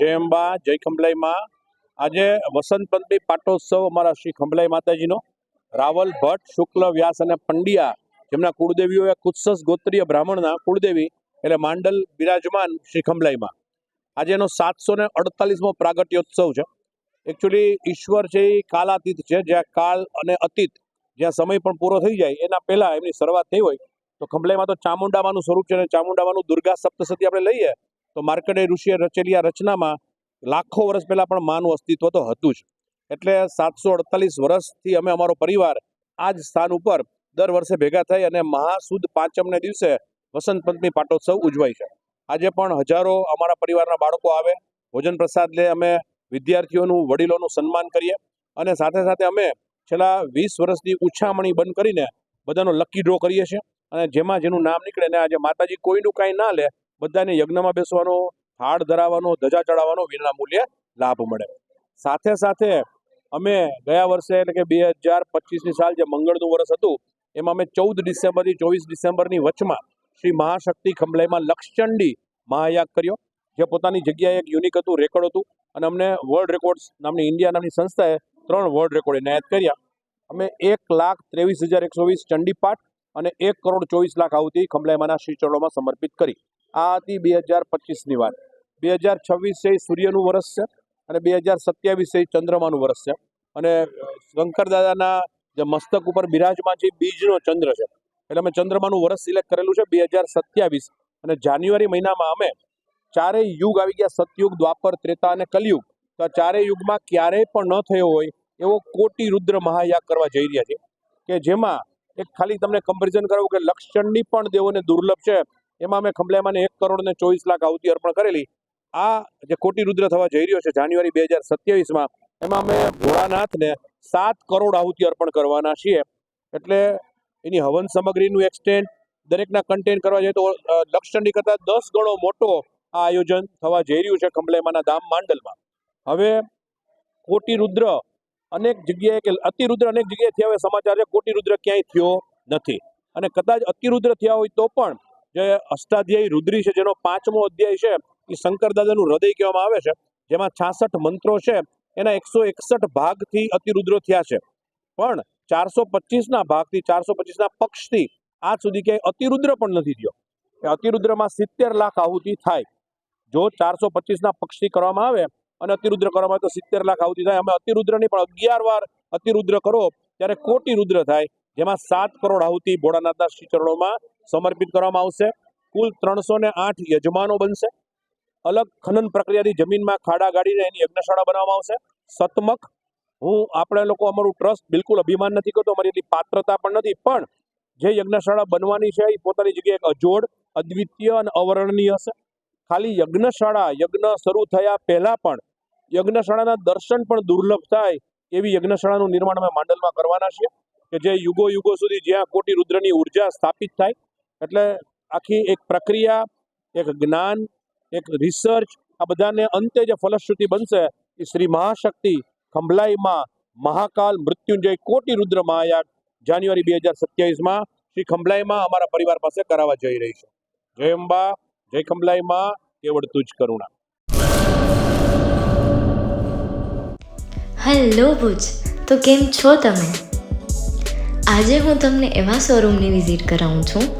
જય અંબા જય ખંભલાઈમાં. આજે વસંત પંચમી પાટોત્સવ અમારા શ્રી ખંભલાઈ માતાજીનો. રાવલ ભટ્ટ, શુક્લ વ્યાસ અને પંડ્યા, જેમના કુળદેવીઓ એ કુત્સસ ગોત્રીય બ્રાહ્મણના કુળદેવી એટલે માંડલ બિરાજમાન શ્રી ખંભલાઈમાં. આજે એનો સાતસો ને અડતાલીસમો પ્રાગટ્યોત્સવ છે. એકચ્યુઅલી ઈશ્વર છે એ કાલાતીત છે, જ્યાં કાળ અને અતીત, જ્યાં સમય પણ પૂરો થઈ જાય, એના પહેલાં એમની શરૂઆત થઈ હોય, તો ખંભલાઈમાં તો ચામુંડામાનું સ્વરૂપ છે અને ચામુંડામાનું દુર્ગા સપ્તસતી આપણે લઈએ તો માર્કડે ઋષિએ રચેલી આ રચનામાં લાખો વર્ષ પહેલાં પણ માનું અસ્તિત્વ તો હતું જ. એટલે સાતસો અડતાલીસ વર્ષથી અમે અમારો પરિવાર આ જ સ્થાન ઉપર દર વર્ષે ભેગા થઈ અને મહાસુદ પાંચમને દિવસે વસંત પંચમી પાટોત્સવ ઉજવાય છે. આજે પણ હજારો અમારા પરિવારના બાળકો આવે, ભોજન પ્રસાદ લે, અમે વિદ્યાર્થીઓનું, વડીલોનું સન્માન કરીએ અને સાથે સાથે અમે છેલ્લા વીસ વર્ષની ઉછામણી બંધ કરીને બધાનો લકી ડ્રો કરીએ છીએ અને જેમાં જેનું નામ નીકળે ને આજે માતાજી કોઈનું કાંઈ ના લે બધાને યજ્ઞમાં બેસવાનો હાડ ધરાવવાનો, ધજા ચડાવવાનો વિના મૂલ્યે લાભ મળે. સાથે સાથે અમે ગયા વર્ષે એટલે કે બે હજાર પચીસની સાલ જે મંગળનું વર્ષ હતું, એમાં અમે ચૌદ ડિસેમ્બરથી ચોવીસ ડિસેમ્બરની વચમાં શ્રી મહાશક્તિ ખંભલાઈમાં લક્ષચંડી મહાયાગ કર્યો, જે પોતાની જગ્યાએ એક યુનિક હતું રેકોર્ડ હતું. અને અમને વર્લ્ડ રેકોર્ડ્સ નામની ઇન્ડિયા નામની સંસ્થાએ ત્રણ વર્લ્ડ રેકોર્ડ એનાયત કર્યા. અમે એક લાખ ત્રેવીસ હજાર એકસો વીસ ચંડી પાઠ અને એક કરોડ ચોવીસ લાખ આવતી ખંભલાઈમાના શ્રી ચરણોમાં સમર્પિત કરી. આ હતી બે હજાર પચીસની વાત. બે હજાર છવ્વીસ એ સૂર્યનું વર્ષ છે અને બે હજાર સત્યાવીસ એ ચંદ્રમાનું વર્ષ છે. અને શંકર દાદાના જે મસ્તક ઉપર બિરાજમાન છે બીજનો ચંદ્ર છે. એટલે અમે ચંદ્રમાનું વર્ષ સિલેક્ટ કરેલું છે બે હજાર સત્યાવીસ. અને જાન્યુઆરી મહિનામાં અમે ચારેય યુગ આવી ગયા. સતયુગ, દ્વાપર, ત્રેતા અને કલયુગ. તો આ ચારેય યુગમાં ક્યારેય પણ ન થયો હોય એવો કોટી રુદ્ર મહાયાગ કરવા જઈ રહ્યા છે. કે જેમાં એક ખાલી તમને કમ્પેરિઝન કરાવું કે લક્ષચંડી પણ દેવોને દુર્લભ છે. એમાં અમે ખંભલાઈમાને એક કરોડ ને ચોવીસ લાખ આવતી અર્પણ કરેલી. આ જે કોટી રુદ્ર થવા જઈ રહ્યો છે જાન્યુઆરી બે હજાર સત્યાવીસમાં, એમાં અમે ભોળાનાથને સાત કરોડ આહુતિ અર્પણ કરવાના છીએ. એટલે એની હવન સામગ્રીનું એક્સટેન્ડ દરેકના કન્ટેન્ટ કરવા જઈએ તો લક્ષચંડી કરતાં દસ ગણો મોટો આ આયોજન થવા જઈ રહ્યું છે ખંભલેમાના ધામ માંડલમાં. હવે કોટી રુદ્ર અનેક જગ્યાએ કે અતિરુદ્ર અનેક જગ્યાએ થયા હોય સમાચાર છે કોટી રુદ્ર ક્યાંય થયો નથી. અને કદાચ અતિરુદ્ર થયા હોય તો પણ જે અષ્ટાધ્યાયી રુદ્રી છે, જેનો પાંચમો અધ્યાય છે, એ શંકર દાદાનું હૃદય કહેવામાં આવે છે, જેમાં છાસઠ મંત્રો છે, એના એકસો એકસઠ ભાગથી અતિરુદ્રો થયા છે. પણ ચારસો પચીસના ભાગથી, ચારસો પચીસના પક્ષથી આજ સુધી ક્યાંય અતિરુદ્ર પણ નથી થયો. એ અતિરુદ્રમાં સિત્તેર લાખ આહુતિ થાય. જો ચારસો પચીસના પક્ષથી કરવામાં આવે અને અતિરુદ્ર કરવામાં આવે તો સિત્તેર લાખ આહુતિ થાય. અમે અતિરુદ્રની પણ અગિયાર વાર અતિરુદ્ર કરો, ત્યારે કોટી રુદ્ર થાય, જેમાં સાત કરોડ આહુતિ ભોળાનાથના શ્રી ચરણોમાં સમર્પિત કરવામાં આવશે. કુલ ત્રણસો આઠ યજમાનો બનશે. અલગ ખનન પ્રક્રિયાથી જમીનમાં ખાડા ગાડીને એની યજ્ઞશાળા બનાવવામાં આવશે. સતમક, હું આપણે લોકો અમારું ટ્રસ્ટ બિલકુલ અભિમાન નથી કરતો, અમારી એટલી પાત્રતા પણ નથી, પણ જે યજ્ઞશાળા બનવાની છે, એ પોતાની જગ્યાએ અજોડ, અદ્વિતીય અને અવર્ણનીય હશે. ખાલી યજ્ઞશાળા, યજ્ઞ શરૂ થયા પહેલાં પણ યજ્ઞશાળાના દર્શન પણ દુર્લભ થાય એવી યજ્ઞશાળાનું નિર્માણ અમે માંડલમાં કરવાના છીએ કે જે યુગો યુગો સુધી જ્યાં કોટી રુદ્રની ઊર્જા સ્થાપિત થાય એટલે આખી એક પ્રક્રિયા, એક જ્ઞાન, એક રિસર્ચ આ બધાને અંતે જે ફલશ્રુતિ બનશે એ શ્રી મહાશક્તિ ખંભલાઈમાં મહાકાલ મૃત્યુંજય કોટી રુદ્ર મહાયાગ જાન્યુઆરી બે હજાર સત્યાવીસમાં શ્રી ખંભલાઈમાં અમારા પરિવાર પાસે કરાવવા જઈ રહી છે. જય અંબા, જય ખંભલાઈમાં, કેવળ તુજ કરુણા. હેલો ભુજ, તો કેમ છો તમે? આજે હું તમને એવા શોરૂમની વિઝિટ કરાવું છું